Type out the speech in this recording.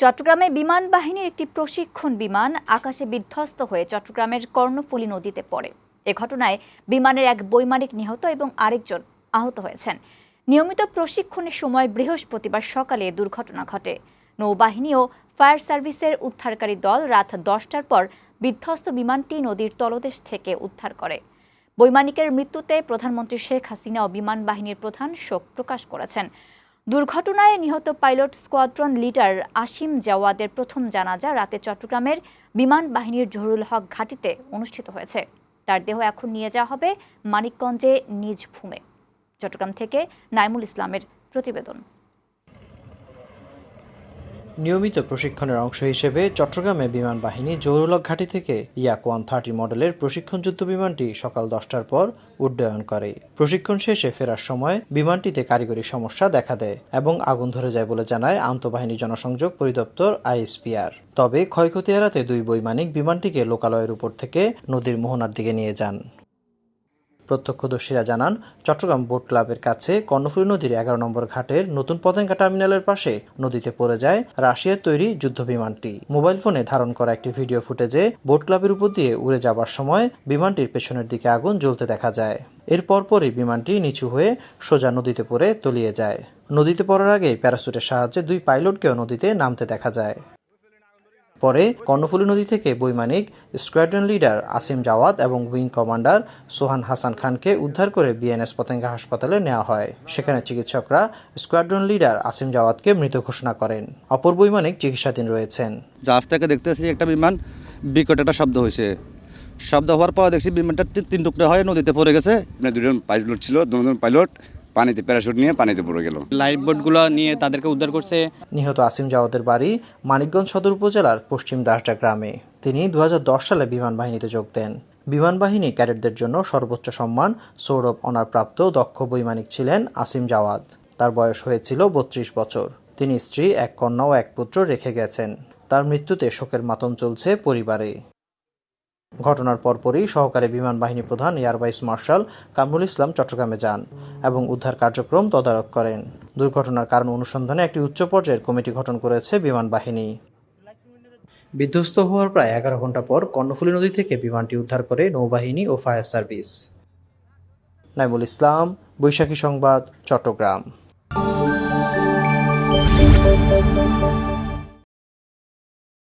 চট্টগ্রামে বিমান বাহিনীর একটি প্রশিক্ষণ বিমান আকাশে বিধ্বস্ত হয়ে চট্টগ্রামের কর্ণফুলী নদীতে পড়ে। এ ঘটনায় বিমানের এক বৈমানিক নিহত এবং আরেকজন আহত হয়েছেন। নিয়মিত প্রশিক্ষণের সময় বৃহস্পতিবার সকালে দুর্ঘটনা ঘটে। নৌবাহিনী ও ফায়ার সার্ভিসের উদ্ধারকারী দল রাত দশটার পর বিধ্বস্ত বিমানটি নদীর তলদেশ থেকে উদ্ধার করে। বৈমানিকের মৃত্যুতে প্রধানমন্ত্রী শেখ হাসিনা ও বিমান বাহিনীর প্রধান শোক প্রকাশ করেছেন। দুর্ঘটনায় নিহত পাইলট স্কোয়াড্রন লিডার আসিম জাওয়াদের প্রথম জানাজা রাতে চট্টগ্রামের বিমান বাহিনীর জহুরুল হক ঘাটিতে অনুষ্ঠিত হয়েছে। তার দেহ এখন নিয়ে যাওয়া হবে মানিকগঞ্জে নিজ ভূমে। চট্টগ্রাম থেকে নাইমুল ইসলামের প্রতিবেদন। নিয়মিত প্রশিক্ষণের অংশ হিসেবে চট্টগ্রামে বিমান বাহিনী জৌরুলক ঘাঁটি থেকে ইয়াক ওয়ান থার্টি মডেলের প্রশিক্ষণ যুদ্ধ বিমানটি সকাল দশটার পর উড্ডয়ন করে। প্রশিক্ষণ শেষে ফেরার সময় বিমানটিতে কারিগরি সমস্যা দেখা দেয় এবং আগুন ধরে যায় বলে জানায় আন্তঃবাহিনী জনসংযোগ পরিদপ্তর আইএসপিআর। তবে ক্ষয়ক্ষতি এড়াতে দুই বৈমানিক বিমানটিকে লোকালয়ের উপর থেকে নদীর মোহনার দিকে নিয়ে যান। প্রত্যক্ষদর্শীরা জানান, চট্টগ্রাম বোট ক্লাবের কাছে কর্ণফুলী নদীর এগারো নম্বর ঘাটের নতুন পতেঙ্গা টার্মিনালের পাশে নদীতে পড়ে যায় রাশিয়ার তৈরি যুদ্ধ বিমানটি মোবাইল ফোনে ধারণ করা একটি ভিডিও ফুটেজে বোট ক্লাবের উপর দিয়ে উড়ে যাবার সময় বিমানটির পেছনের দিকে আগুন জ্বলতে দেখা যায়। এর পরপরই বিমানটি নিচু হয়ে সোজা নদীতে পড়ে তলিয়ে যায়। নদীতে পড়ার আগে প্যারাসুটের সাহায্যে দুই পাইলটকেও নদীতে নামতে দেখা যায়। পরে কর্ণফুলী নদী থেকে বৈমানিক স্কোয়াড্রন লিডার আসিম জাওয়াদ এবং উইং কমান্ডার সোহান হাসান খানকে উদ্ধার করে বিএনএস পতেঙ্গা হাসপাতালে নেওয়া হয়। সেখানে চিকিৎসকরা স্কোয়াড্রন লিডার আসিম জাওয়াদকে মৃত ঘোষণা করেন। অপর বৈমানিক চিকিৎসাধীন রয়েছেন। জাহাজ থেকে দেখতেছি একটা বিমান বিকট একটা শব্দ হয়েছে। শব্দ হওয়ার পর দেখছি বিমানটা তিন- তিন টুকরা হয়ে নদীতে পড়ে গেছে। দুজন পাইলট ছিল দুজন পাইলট। পানিতে প্যারাশুট নিয়ে পানিতে পড়ে গেল। লাইফ বোটগুলো নিয়ে তাদেরকে উদ্ধার করছে। নিহত আসিম জাওয়াদের বাড়ি মানিকগঞ্জ সদর উপজেলার পশ্চিম দাসডা গ্রামে। তিনি দুহাজার দশ সালে বিমান বাহিনীতে যোগ দেন। বিমান বাহিনী ক্যাডেটদের জন্য সর্বোচ্চ সম্মান সৌরভ অনারপ্রাপ্ত দক্ষ বৈমানিক ছিলেন আসিম জাওয়াদ। তার বয়স হয়েছিল বত্রিশ বছর। তিনি স্ত্রী এক কন্যা ও এক পুত্র রেখে গেছেন। তার মৃত্যুতে শোকের মাতম চলছে পরিবারে। ঘটনার পরপরই সহকারী বিমান বাহিনী প্রধান air vice marshal Kamrul Islam চট্টগ্রামে যান এবং উদ্ধার কার্যক্রম তদারক করেন। দুর্ঘটনার কারণ অনুসন্ধানে একটি উচ্চ পর্যায়ের কমিটি গঠন করেছে বিমান বাহিনী। বিধ্বস্ত হওয়ার প্রায় এগারো ঘণ্টা পর কর্ণফুলী নদী থেকে বিমানটি উদ্ধার করে নৌবাহিনী ও ফায়ার সার্ভিস। নাইমুল ইসলাম, বৈশাখী সংবাদ, চট্টগ্রাম।